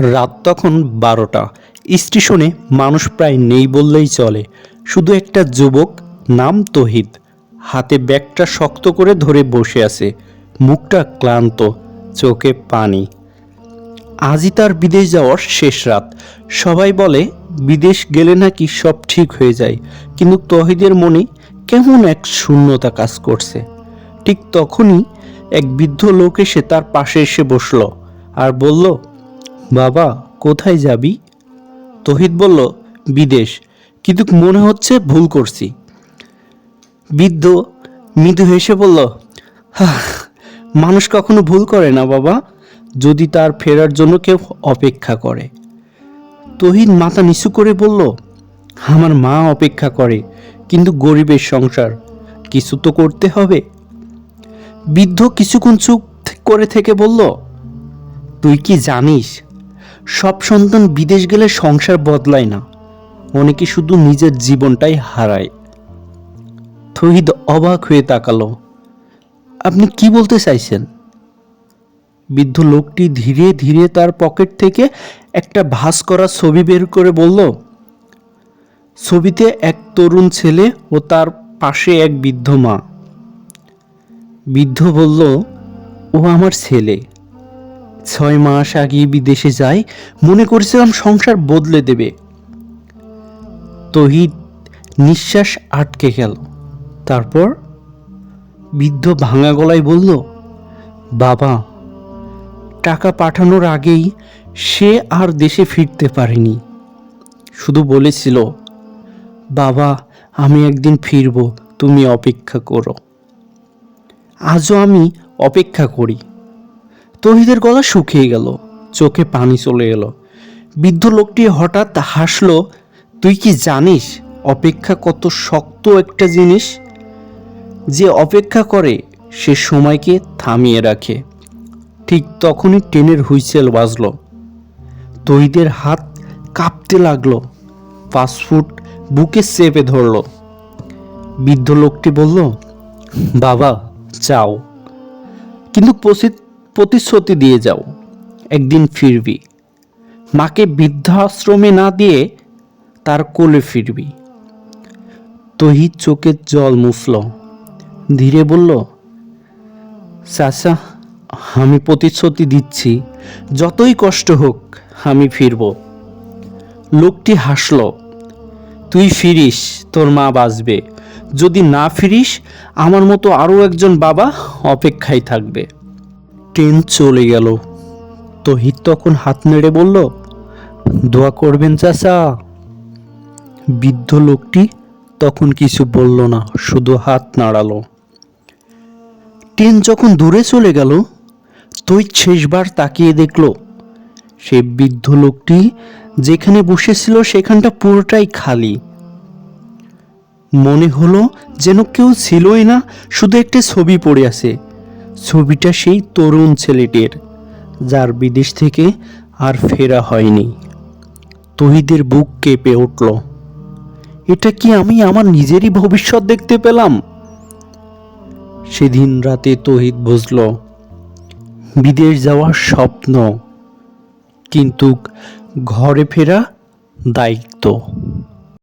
রাত তখন বারোটা। স্টেশনে মানুষ প্রায় নেই বললেই চলে। শুধু একটা যুবক, নাম তহিদ। হাতে ব্যাগটা শক্ত করে ধরে বসে আছে। মুখটা ক্লান্ত, চোখে পানি। আজই তার বিদেশ যাওয়ার শেষ রাত। সবাই বলে, বিদেশ গেলে নাকি সব ঠিক হয়ে যায়। কিন্তু তহিদের মনে কেমন এক শূন্যতা কাজ করছে। ঠিক তখনই এক বৃদ্ধ লোক এসে তার পাশে এসে বসল আর বলল বাবা কোথায় যাবি? তহিদ বলল বিদেশ। কিন্তু মনে হচ্ছে ভুল করছি। বৃদ্ধ মৃদু হেসে বলল "হাহ, মানুষ কখনো ভুল করে না বাবা যদি তার ফেরার জন্য কেউ অপেক্ষা করে। তহিদ মাথা নিচু করে বলল আমার মা অপেক্ষা করে কিন্তু গরিবের সংসার কিছু তো করতে হবে। বৃদ্ধ কিছুক্ষণ চুপ করে থেকে বলল তুই কি জানিস সব সন্তান বিদেশ গেলে সংসার বদলায় না। অনেকে শুধু নিজের জীবনটাই হারায়? তহিদ অবাক হয়ে তাকালো। আপনি কি বলতে চাইছেন? বৃদ্ধ লোকটি ধীরে ধীরে তার পকেট থেকে একটা ভাস করা ছবি বের করে বলল, ছবিতে এক তরুণ ছেলে ও তার পাশে এক বৃদ্ধ মা। বৃদ্ধ বলল, ও আমার ছেলে। ছয় মাস আগে বিদেশে যায়, মনে করেছিলাম সংসার বদলে দেবে। তহিদ নিঃশ্বাস আটকে গেল। তারপর বৃদ্ধ ভাঙা গলায় বলল, বাবা, টাকা পাঠানোর আগেই সে আর দেশে ফিরতে পারেনি। শুধু বলেছিল, বাবা, আমি একদিন ফিরব, তুমি অপেক্ষা করো। আজও আমি অপেক্ষা করি। তহিদের গলা শুকিয়ে গেল, চোখে পানি চলে এলো। বৃদ্ধ লোকটি হঠাৎ হাসলো, তুই কি জানিস অপেক্ষা কত শক্ত একটা জিনিস? যে অপেক্ষা করে, সে সময়কে থামিয়ে রাখে। ঠিক তখনই ট্রেনের হুইসেল বাজলো। তহিদের হাত কাঁপতে লাগল পাসপোর্ট বুকে চেপে ধরলো। বৃদ্ধ লোকটি বলল, বাবা চাও কিন্তু প্রসি- প্রতিশ্রুতি দিয়ে যাও, একদিন ফিরবি। মাকে বৃদ্ধাশ্রমে না দিয়ে তার কোলে ফিরবি। তহিদ চোখের জল মুছল। ধীরে বলল, চাচা, আমি প্রতিশ্রুতি দিচ্ছি। যতই কষ্ট হোক, আমি ফিরব। লোকটি হাসল, তুই ফিরিস, তোর মা বাঁচবে। যদি না ফিরিস, আমার মতো আরও একজন বাবা অপেক্ষায় থাকবে। ট্রেন চলে গেল। তহিদ তখন হাত নেড়ে বলল, দোয়া করবেন চাচা। বৃদ্ধ লোকটি তখন কিছু বলল না, শুধু হাত নাড়ালো। ট্রেন যখন দূরে চলে গেল তুই শেষবার তাকিয়ে দেখল সেই বৃদ্ধ লোকটি যেখানে বসেছিল সেখানটা পুরোটাই খালি। মনে হলো যেন কেউ ছিলই না, শুধু একটা ছবি পড়ে আছে। ছবিটা সেই তরুণ ছেলেটির, যার বিদেশ থেকে আর ফেরা হয়নি। তহিদের বুক কেঁপে উঠল। এটা কি আমি আমার নিজেরই ভবিষ্যৎ দেখতে পেলাম? সেদিন রাতে তহিদ বুঝল, বিদেশ যাওয়ার স্বপ্ন, কিন্তু ঘরে ফেরা দায়িত্ব।